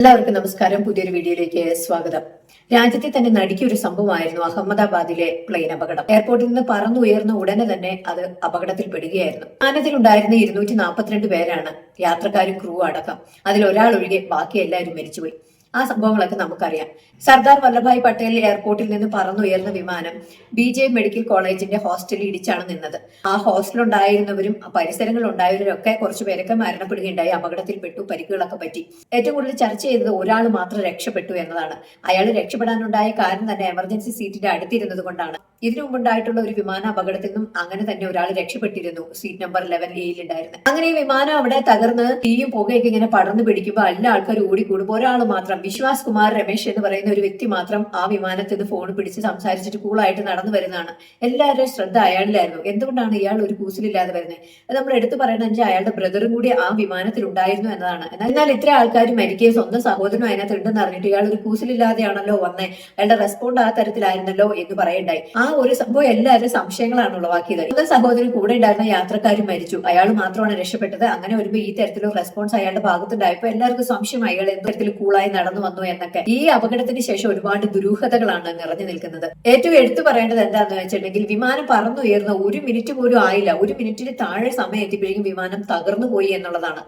എല്ലാവർക്കും നമസ്കാരം. പുതിയൊരു വീഡിയോയിലേക്ക് സ്വാഗതം. രാജ്യത്തെ തന്നെ നടുക്കിയ ഒരു സംഭവമായിരുന്നു അഹമ്മദാബാദിലെ പ്ലെയിൻ അപകടം. എയർപോർട്ടിൽ നിന്ന് പറന്നുയർന്ന ഉടനെ തന്നെ അത് അപകടത്തിൽപ്പെടുകയായിരുന്നു. വിമാനത്തിലുണ്ടായിരുന്ന ഇരുന്നൂറ്റി നാൽപ്പത്തിരണ്ട് പേരാണ് യാത്രക്കാരും ക്രൂ അടക്കം. അതിൽ ഒരാൾ ഒഴികെ ബാക്കി എല്ലാവരും മരിച്ചുപോയി. ആ സംഭവങ്ങളൊക്കെ നമുക്കറിയാം. സർദാർ വല്ലഭായ് പട്ടേൽ എയർപോർട്ടിൽ നിന്ന് പറന്നുയർന്ന വിമാനം ബി ജെ മെഡിക്കൽ കോളേജിന്റെ ഹോസ്റ്റലിൽ ഇടിച്ചാണ് നിന്നത്. ആ ഹോസ്റ്റലുണ്ടായിരുന്നവരും പരിസരങ്ങളിലുണ്ടായവരും ഒക്കെ കുറച്ചു പേരൊക്കെ മരണപ്പെടുകയുണ്ടായി അപകടത്തിൽപ്പെട്ടു പരിക്കുകളൊക്കെ പറ്റി. ഏറ്റവും കൂടുതൽ ചർച്ച ചെയ്തത് ഒരാൾ മാത്രം രക്ഷപ്പെട്ടു എന്നതാണ്. അയാൾ രക്ഷപ്പെടാനുണ്ടായ കാരണം തന്നെ എമർജൻസി സീറ്റിന്റെ അടുത്തിരുന്നത് കൊണ്ടാണ്. ഇതിനു മുമ്പുണ്ടായിട്ടുള്ള ഒരു വിമാന അപകടത്തിൽ നിന്നും അങ്ങനെ തന്നെ ഒരാൾ രക്ഷപ്പെട്ടിരുന്നു സീറ്റ് നമ്പർ ലെവൻ എയിൽ ഉണ്ടായിരുന്നു അങ്ങനെ ഈ വിമാനം അവിടെ തകർന്ന് തീയും പുകയൊക്കെ ഇങ്ങനെ പടർന്നു പിടിക്കുമ്പോൾ എല്ലാ ആൾക്കാരും ഓടിക്കൂടുമ്പോൾ ഒരാൾ മാത്രം വിശ്വാസ് കുമാർ രമേശ് എന്ന് പറയുന്ന ഒരു വ്യക്തി മാത്രം ആ വിമാനത്തിൽ നിന്ന് ഫോൺ പിടിച്ച് സംസാരിച്ചിട്ട് കൂളായിട്ട് നടന്നു വരുന്നതാണ്. എല്ലാവരുടെയും ശ്രദ്ധ അയാളിലായിരുന്നു. എന്തുകൊണ്ടാണ് ഇയാൾ ഒരു കൂസിലില്ലാതെ വരുന്നത് അത് നമ്മൾ എടുത്തു പറയണമെങ്കിൽ അയാളുടെ ബ്രദറും കൂടി ആ വിമാനത്തിൽ ഉണ്ടായിരുന്നു എന്നതാണ്. എന്നാൽ ഇത്ര ആൾക്കാർ മരിക്കുകയും സ്വന്തം സഹോദരനും അതിനകത്ത് ഉണ്ടെന്ന് അറിഞ്ഞിട്ട് ഇയാൾ ഒരു കൂസിലില്ലാതെയാണല്ലോ വന്നേ? അയാളുടെ റെസ്പോണ്ട് ആ തരത്തിലായിരുന്നല്ലോ എന്ന് പറയണ്ടായി ആ ഒരു സംഭവം എല്ലാവരും സംശയങ്ങളാണ് ഉളവാക്കിയത്. സ്വന്തം സഹോദരൻ കൂടെ ഉണ്ടായിരുന്ന യാത്രക്കാരും മരിച്ചു. അയാൾ മാത്രമാണ് രക്ഷപ്പെട്ടത്. അങ്ങനെ വരുമ്പോൾ ഈ തരത്തിലുള്ള റെസ്പോൺസ് അയാളുടെ ഭാഗത്തുണ്ടായപ്പോൾ എല്ലാവർക്കും സംശയം അയാൾ എന്ത് തരത്തിൽ കൂളായി നടന്നു? വന്നു എന്നൊക്കെ. ഈ അപകടത്തിന് ശേഷം ഒരുപാട് ദുരൂഹതകളാണ് നിറഞ്ഞു നിൽക്കുന്നത്. ഏറ്റവും എടുത്തു പറയേണ്ടത് എന്താണെന്ന് വെച്ചിട്ടുണ്ടെങ്കിൽ വിമാനം പറന്നുയർന്ന ഒരു മിനിറ്റ് പോലും ആയില്ല. ഒരു മിനിറ്റിന് താഴെ സമയം എത്തിയപ്പോഴേക്കും വിമാനം തകർന്നു പോയി എന്നുള്ളതാണ്.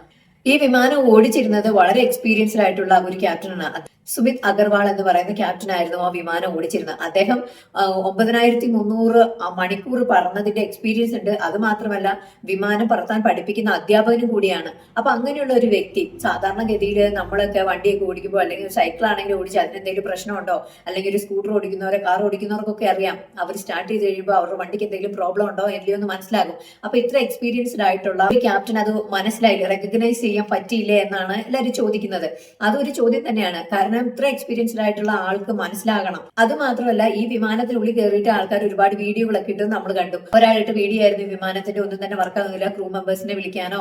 ഈ വിമാനം ഓടിച്ചിരുന്നത് വളരെ എക്സ്പീരിയൻസ്ഡ് ആയിട്ടുള്ള ഒരു ക്യാപ്റ്റനാണ്. സുമിത് അഗർവാൾ എന്ന് പറയുന്ന ക്യാപ്റ്റൻ ആയിരുന്നു ആ വിമാനം ഓടിച്ചിരുന്നത്. അദ്ദേഹം ഒമ്പതിനായിരത്തി മുന്നൂറ് മണിക്കൂർ പറന്നതിന്റെ എക്സ്പീരിയൻസ് ഉണ്ട്. അത് മാത്രമല്ല വിമാനം പറത്താൻ പഠിപ്പിക്കുന്ന അധ്യാപകനും കൂടിയാണ്. അപ്പൊ അങ്ങനെയുള്ള ഒരു വ്യക്തി സാധാരണഗതിയിൽ നമ്മളൊക്കെ വണ്ടിയൊക്കെ ഓടിക്കുമ്പോൾ അല്ലെങ്കിൽ സൈക്കിൾ ആണെങ്കിലും ഓടിച്ച് അതിനെന്തെങ്കിലും പ്രശ്നമുണ്ടോ? അല്ലെങ്കിൽ ഒരു സ്കൂട്ടർ ഓടിക്കുന്നവരെ കാർ ഓടിക്കുന്നവർക്കൊക്കെ അറിയാം. അവർ സ്റ്റാർട്ട് ചെയ്ത് കഴിയുമ്പോൾ അവരുടെ വണ്ടിക്ക് എന്തെങ്കിലും പ്രോബ്ലം ഉണ്ടോ ഇല്ലയോ എന്ന് മനസ്സിലാകും. അപ്പൊ ഇത്ര എക്സ്പീരിയൻസ്ഡ് ആയിട്ടുള്ള ഒരു ക്യാപ്റ്റൻ അത് മനസ്സിലായില്ല റെക്കഗ്നൈസ് ചെയ്യാൻ പറ്റിയില്ലേ എന്നാണ് എല്ലാവരും ചോദിക്കുന്നത്. അതൊരു ചോദ്യം തന്നെയാണ്. കാരണം ഇത്ര എക്സ്പീരിയൻസ്ഡ് ആയിട്ടുള്ള ആൾക്ക് മനസ്സിലാകണം. അത് മാത്രമല്ല ഈ വിമാനത്തിനുള്ളിൽ കയറിയിട്ട് ആൾക്കാർ ഒരുപാട് വീഡിയോകളൊക്കെ ഇട്ട് നമ്മൾ കണ്ടു. ഒരാളിട്ട് വീഡിയോ ആയിരുന്നു വിമാനത്തിന്റെ ഒന്നും തന്നെ വർക്ക് ആകുന്നില്ല ക്രൂ മെമ്പേഴ്സിനെ വിളിക്കാനോ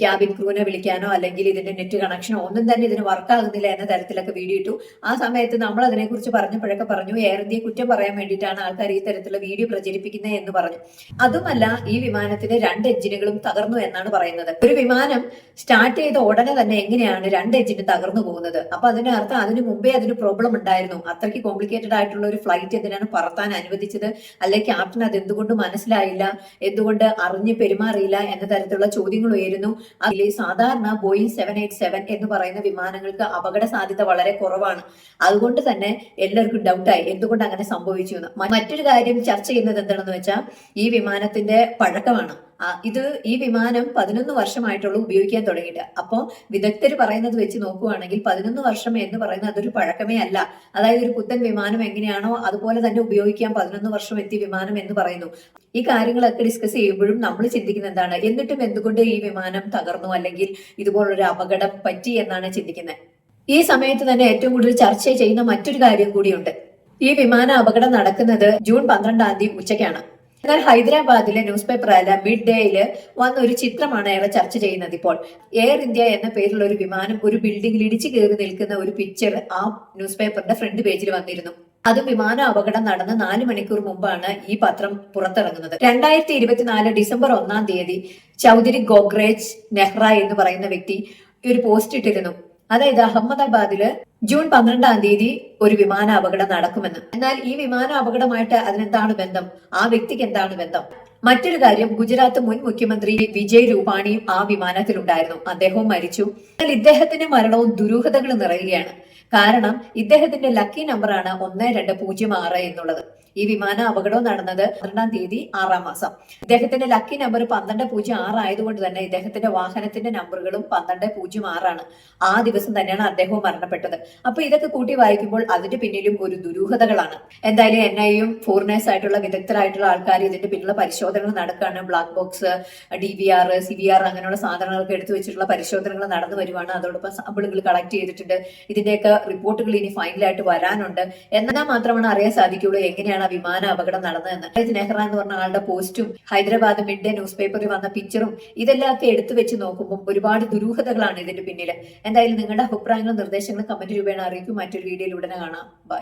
ക്യാബിൻ ക്രൂവിനെ വിളിക്കാനോ അല്ലെങ്കിൽ ഇതിന്റെ നെറ്റ് കണക്ഷനോ ഒന്നും തന്നെ ഇതിന് വർക്ക് ആകുന്നില്ല എന്ന തരത്തിലൊക്കെ വീഡിയോ ഇട്ടു. ആ സമയത്ത് നമ്മൾ അതിനെക്കുറിച്ച് പറഞ്ഞപ്പോഴൊക്കെ പറഞ്ഞു എയർ ഇന്ത്യയെ കുറ്റം പറയാൻ വേണ്ടിയിട്ടാണ് ആൾക്കാർ ഈ തരത്തിലുള്ള വീഡിയോ പ്രചരിപ്പിക്കുന്നത് എന്ന് പറഞ്ഞു. അതുമല്ല ഈ വിമാനത്തിന്റെ രണ്ട് എഞ്ചിനുകളും തകർന്നു എന്നാണ് പറയുന്നത്. ഒരു വിമാനം സ്റ്റാർട്ട് ചെയ്ത ഉടനെ തന്നെ എങ്ങനെയാണ് രണ്ട് എഞ്ചിന് തകർന്നു പോകുന്നത്? അപ്പൊ അതിന്റെ അർത്ഥം അതിന് മുമ്പേ അതിന് പ്രോബ്ലം ഉണ്ടായിരുന്നു. അത്രയ്ക്ക് കോംപ്ലിക്കേറ്റഡ് ആയിട്ടുള്ള ഒരു ഫ്ലൈറ്റ് എന്തിനാണ് പറത്താൻ അനുവദിച്ചത്? അല്ലെങ്കിൽ ക്യാപ്റ്റൻ അത് എന്തുകൊണ്ട് മനസ്സിലായില്ല? എന്തുകൊണ്ട് അറിഞ്ഞ് പെരുമാറിയില്ല? എന്ന തരത്തിലുള്ള ചോദ്യങ്ങൾ ഉയരുന്നു. അതിൽ സാധാരണ ബോയിങ് സെവൻ എയ്റ്റ് സെവൻ എന്ന് പറയുന്ന വിമാനങ്ങൾക്ക് അപകട സാധ്യത വളരെ കുറവാണ്. അതുകൊണ്ട് തന്നെ എല്ലാവർക്കും ഡൗട്ടായി എന്തുകൊണ്ട് അങ്ങനെ സംഭവിച്ചു എന്ന്. മറ്റൊരു കാര്യം ചർച്ച ചെയ്യുന്നത് എന്താണെന്ന് വെച്ചാൽ ഈ വിമാനത്തിന്റെ പഴക്കമാണ്. ഇത് ഈ വിമാനം പതിനൊന്ന് വർഷമായിട്ടുള്ളൂ ഉപയോഗിക്കാൻ തുടങ്ങിയിട്ട്. അപ്പോൾ വിദഗ്ധർ പറയുന്നത് വെച്ച് നോക്കുവാണെങ്കിൽ പതിനൊന്ന് വർഷം എന്ന് പറയുന്നത് അതൊരു പഴക്കമേ അല്ല. അതായത് ഒരു പുത്തൻ വിമാനം എങ്ങനെയാണോ അതുപോലെ തന്നെ ഉപയോഗിക്കാൻ പതിനൊന്ന് വർഷം എത്തിയ വിമാനം എന്ന് പറയുന്നു. ഈ കാര്യങ്ങളൊക്കെ ഡിസ്കസ് ചെയ്യുമ്പോഴും നമ്മൾ ചിന്തിക്കുന്ന എന്താണ്? എന്നിട്ടും എന്തുകൊണ്ട് ഈ വിമാനം തകർന്നു? അല്ലെങ്കിൽ ഇതുപോലൊരു അപകടം പറ്റി എന്നാണ് ചിന്തിക്കുന്നത് ഈ സമയത്ത് തന്നെ ഏറ്റവും കൂടുതൽ ചർച്ച ചെയ്യുന്ന മറ്റൊരു കാര്യം കൂടിയുണ്ട്. ഈ വിമാന അപകടം നടക്കുന്നത് ജൂൺ പന്ത്രണ്ടാം തീയതി ഉച്ചയ്ക്കാണ്. എന്നാൽ ഹൈദരാബാദിലെ ന്യൂസ് പേപ്പറായ മിഡ് ഡേയിൽ വന്ന ഒരു ചിത്രമാണ് അയാളെ ചർച്ച ചെയ്യുന്നത് ഇപ്പോൾ. എയർ ഇന്ത്യ എന്ന പേരിലുള്ള ഒരു വിമാനം ഒരു ബിൽഡിംഗിൽ ഇടിച്ചു കയറി നിൽക്കുന്ന ഒരു പിക്ചർ ആ ന്യൂസ് പേപ്പറിന്റെ ഫ്രണ്ട് പേജിൽ വന്നിരുന്നു. അതും വിമാന അപകടം നടന്ന് നാല് മണിക്കൂർ മുമ്പാണ് ഈ പത്രം പുറത്തിറങ്ങുന്നത്. രണ്ടായിരത്തി ഇരുപത്തിനാല് ഡിസംബർ ഒന്നാം തീയതി ചൗധരി ഗോഗ്രേജ് നെഹ്റ എന്ന് പറയുന്ന വ്യക്തി ഒരു പോസ്റ്റ് ഇട്ടിരുന്നു. അതായത് അഹമ്മദാബാദിൽ ജൂൺ പന്ത്രണ്ടാം തീയതി ഒരു വിമാന അപകടം നടക്കുമെന്ന്. എന്നാൽ ഈ വിമാന അപകടമായിട്ട് അതിനെന്താണ് ബന്ധം? ആ വ്യക്തിക്ക് എന്താണ് ബന്ധം? മറ്റൊരു കാര്യം ഗുജറാത്ത് മുൻ മുഖ്യമന്ത്രി വിജയ് രൂപാണിയും ആ വിമാനത്തിലുണ്ടായിരുന്നു. അദ്ദേഹവും മരിച്ചു. എന്നാൽ ഇദ്ദേഹത്തിന്റെ മരണവും ദുരൂഹതകൾ നിറയുകയാണ്. കാരണം ഇദ്ദേഹത്തിന്റെ ലക്കി നമ്പറാണ് ഒന്ന് രണ്ട് പൂജ്യം ആറ് എന്നുള്ളത്. ഈ വിമാന അപകടം നടന്നത് പന്ത്രണ്ടാം തീയതി ആറാം മാസം. ഇദ്ദേഹത്തിന്റെ ലക്കി നമ്പർ പന്ത്രണ്ട് പൂജ്യം ആറ് ആയതുകൊണ്ട് തന്നെ ഇദ്ദേഹത്തിന്റെ വാഹനത്തിന്റെ നമ്പറുകളും പന്ത്രണ്ട് പൂജ്യം ആറാണ്. ആ ദിവസം തന്നെയാണ് അദ്ദേഹവും മരണപ്പെട്ടത്. അപ്പൊ ഇതൊക്കെ കൂട്ടി വായിക്കുമ്പോൾ അതിന്റെ പിന്നിലും ഒരു ദുരൂഹതകളാണ്. എന്തായാലും എൻ ഐയും ഫോറിനേഴ്സ് ആയിട്ടുള്ള വിദഗ്ധരായിട്ടുള്ള ആൾക്കാർ ഇതിന്റെ പിന്നിലുള്ള പരിശോധനകൾ നടക്കുകയാണ് black box D V R C V R അങ്ങനെയുള്ള സാധനങ്ങളൊക്കെ എടുത്തു വെച്ചിട്ടുള്ള പരിശോധനകൾ നടന്നു വരുവാണ്. അതോടൊപ്പം സാമ്പിളുകൾ കളക്ട് ചെയ്തിട്ടുണ്ട്. ഇതിന്റെയൊക്കെ റിപ്പോർട്ടുകൾ ഇനി ഫൈനലായിട്ട് വരാനുണ്ട്. എന്നാൽ മാത്രമാണ് അറിയാൻ സാധിക്കുള്ളൂ എങ്ങനെയാണ് ആ വിമാന അപകടം നടന്നതെന്ന്. നെഹ്റ എന്ന് പറഞ്ഞ ആളുടെ പോസ്റ്റും ഹൈദരാബാദ് മിഡ് ന്യൂസ് പേപ്പറിൽ വന്ന പിക്ചറും ഇതെല്ലാം എടുത്തു വെച്ച് നോക്കുമ്പോൾ ഒരുപാട് ദുരൂഹതകളാണ് ഇതിന്റെ പിന്നിൽ എന്തായാലും നിങ്ങളുടെ അഭിപ്രായങ്ങളും നിർദ്ദേശങ്ങളും കമന്റ് രൂപേണ അറിയിക്കും. മറ്റൊരു വീഡിയോയിൽ ഉടനെ കാണാം. ബൈ